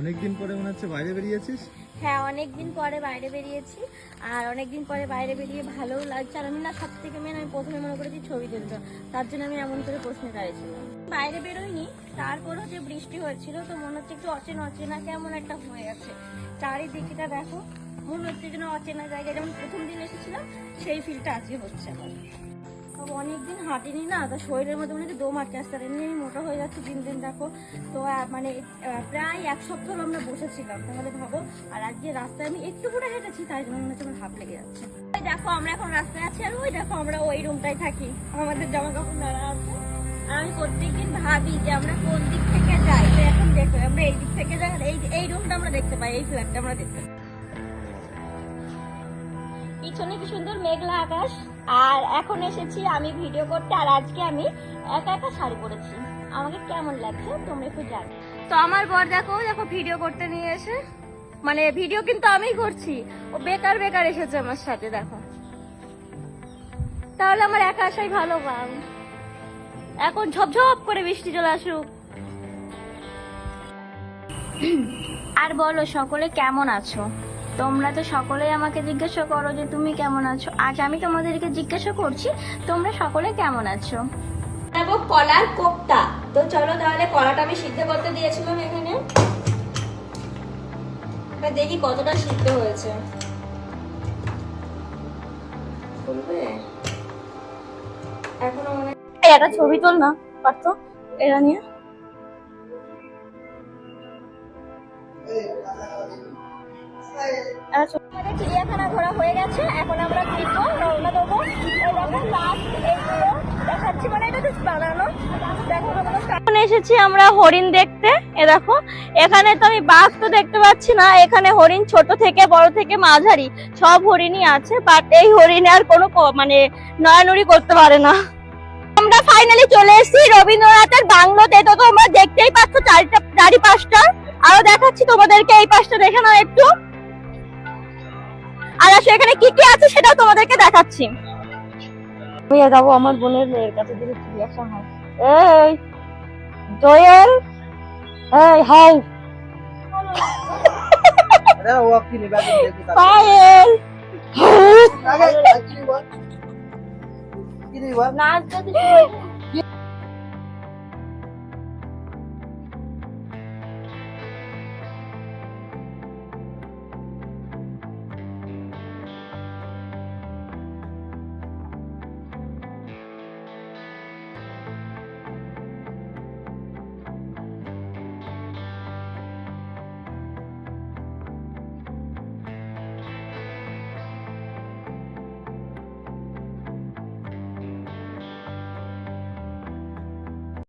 অনেকদিন পরে মনে হচ্ছে বাইরে বেরিয়েছিস? হ্যাঁ অনেকদিন পরে বাইরে বেরিয়েছি। আর অনেকদিন পরে বাইরে বেরিয়ে ভালোও লাগছে। আর আমি না সব থেকে মেন আমি প্রথমে মনে করেছি ছবি তুলতে। তার জন্য আমি এমন করে প্রশ্নে দাঁড়িয়েছিলাম বাইরে বেরোয়নি তারপরেও যে বৃষ্টি হয়েছিল, তো মনে হচ্ছে একটু অচেনা অচেনা কেমন একটা হয়ে গেছে। চারিদিকটা দেখো, মনে হচ্ছে যেন অচেনা জায়গায়। যেমন প্রথম দিন এসেছিলাম, সেই ফিলটা আজকে হচ্ছে আমার। অনেকদিন হাঁটিনি না, তো শরীরের মধ্যে মনে হচ্ছে দম আটকে আর এমনি আমি মোটা হয়ে যাচ্ছে দিন দিন, দেখো। তো মানে প্রায় এক সপ্তাহ আমরা বসেছিলাম, তাহলে ভাবো। আর আজকে রাস্তায় আমি একটু করে হেঁটেছি, তাই জন্য মনে হচ্ছে আমার লেগে যাচ্ছে। ওই দেখো, আমরা এখন রাস্তায় আছি, আর ওই দেখো, আমরা ওই রুমটাই থাকি। আমাদের জামা কাপড় নাড়া আছে। আর আমি প্রত্যেকদিন ভাবি যে আমরা কোন দিক থেকে যাই। তো এখন দেখো, আমরা এই দিক থেকে যাই এই এই রুমটা আমরা দেখতে পাই, এই ফ্ল্যাটটা আমরা দেখতে পাই। পিছনে কি সুন্দর মেঘলা আকাশ? আর এখন এসেছি আমি ভিডিও করতে আর আজকে আমি একা একা শাড়ি পরেছি। আমাকে কেমন লাগছে তোমরা একটু জানো। তো আমার বর দেখো দেখো ভিডিও করতে নিয়ে এসে মানে ভিডিও কিন্তু আমি করছি। ও বেকার বেকার এসেছে আমার সাথে দেখো। তাহলে আমার একা আসাই ভালো পাম এখন ঝপঝপ করে বৃষ্টি চলে আসুক। আর বলো সকলে কেমন আছো? তোমরা তো সকলেই আমাকে জিজ্ঞাসা করো যে তুমি কেমন আছো। আজ আমি তোমাদেরকে জিজ্ঞাসা করছি তোমরা সকলে কেমন আছো? দেবো কলার কোপ্তা। তো চলো তাহলে কলাটা আমি সিদ্ধ করতে দিয়েছিলাম এখানে। এবার দেখি কতটা সিদ্ধ হয়েছে। মনে একটা ছবি তোল না পারতো? এটা নিয়ে। চিড়িয়াখানা ঘোরা হয়ে গেছে। এখন আমরা ফিরবো, রওনা দেবো। মানে এসেছি আমরা হরিণ দেখতে। এ দেখো, এখানে তো আমি বাঘ তো দেখতে পাচ্ছি না। এখানে হরিণ ছোট থেকে, বড় থেকে মাঝারি। সব হরিণই আছে বাট এই হরিণে আর কোনো মানে নড়ানড়ি করতে পারে না। আমরা ফাইনালি চলে এসেছি রবীন্দ্রনাথের বাংলোতে। তো তোমরা দেখতেই পাচ্ছ, চারিটা চারি পাঁচটা আরও দেখাচ্ছি তোমাদেরকে এই পাশটা দেখে নাও একটু। আর আসলে এখানে কি কি আছে সেটাও তোমাদেরকে দেখাচ্ছি। আমি যাব আমার বোনের মেয়ের কাছে দেখে কি রিয়াকশন হয়। এই জয়েল? এই হাই পায়েল। নাচ যদি